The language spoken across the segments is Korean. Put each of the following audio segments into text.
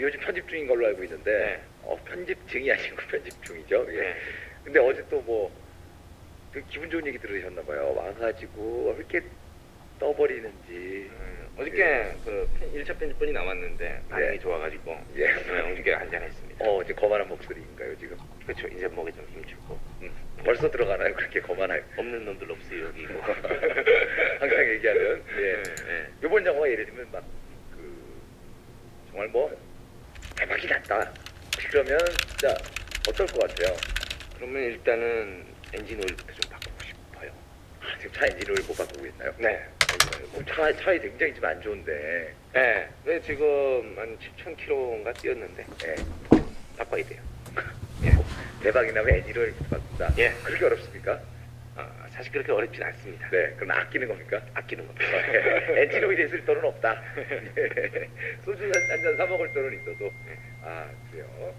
요즘 편집 중인 걸로 알고 있는데 네. 어, 편집 중이 아니고 편집 중이죠. 예. 네. 근데 어제 또뭐 기분 좋은 얘기 들으셨나 봐요. 와가지고 왜 이렇게 떠버리는지. 음, 어저께 그 1차 편집본이 나왔는데 반응이 네. 좋아가지고 예. 네, 어저께 한잔했습니다. 어, 이제 거만한 목소리인가요 지금? 그렇죠. 이제 목에 좀 힘주고 음, 벌써 들어가나요? 그렇게 거만할. 없는 놈들 없어요 여기. 뭐. 항상 얘기하는. 예. 네, 네. 이번 영화가 예를 들면 막 그 정말 뭐 대박이 났다. 그러면 진짜 어떨 것 같아요? 그러면 일단은 엔진 오일부터 좀 바꾸고 싶어요. 아, 지금 차 엔진 오일 못 바꾸고 있나요? 네. 어, 차 차에 굉장히 지금 안 좋은데. 네. 네 지금 한 7,000km인가 뛰었는데 예. 바꿔야 돼요. 대박이 나면 엔진 오일 바꾼다. 예. 그렇게 어렵습니까? 아, 사실 그렇게 어렵진 않습니다. 네. 그럼 아끼는 겁니까? 아끼는 겁니다. 예. 엔진 오일에 쓸 돈은 없다. 예. 소주 한 잔 사 먹을 돈은 있어도. 아 그래요.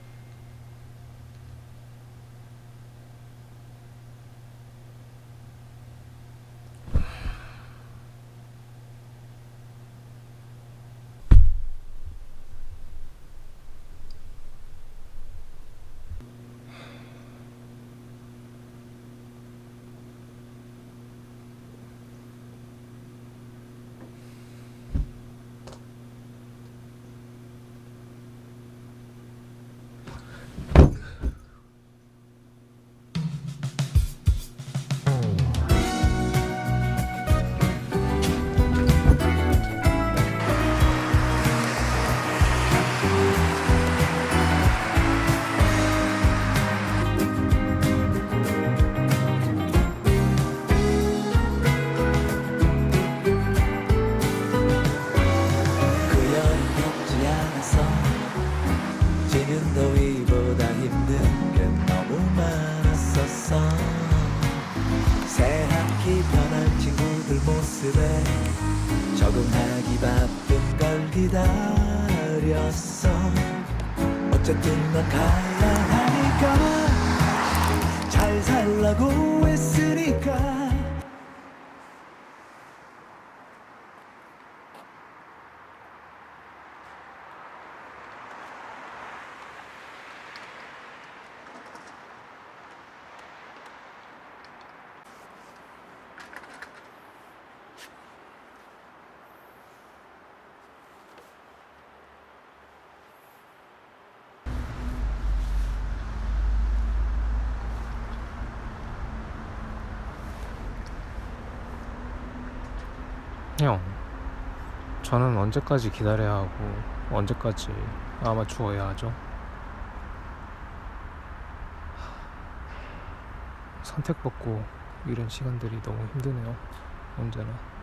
적응하기 바쁜 걸 기다렸어. 어쨌든 넌 가야 하니까 잘 살라고 했으니까 형, 저는 언제까지 기다려야 하고 언제까지 아마추어야 하죠? 선택받고 이런 시간들이 너무 힘드네요. 언제나.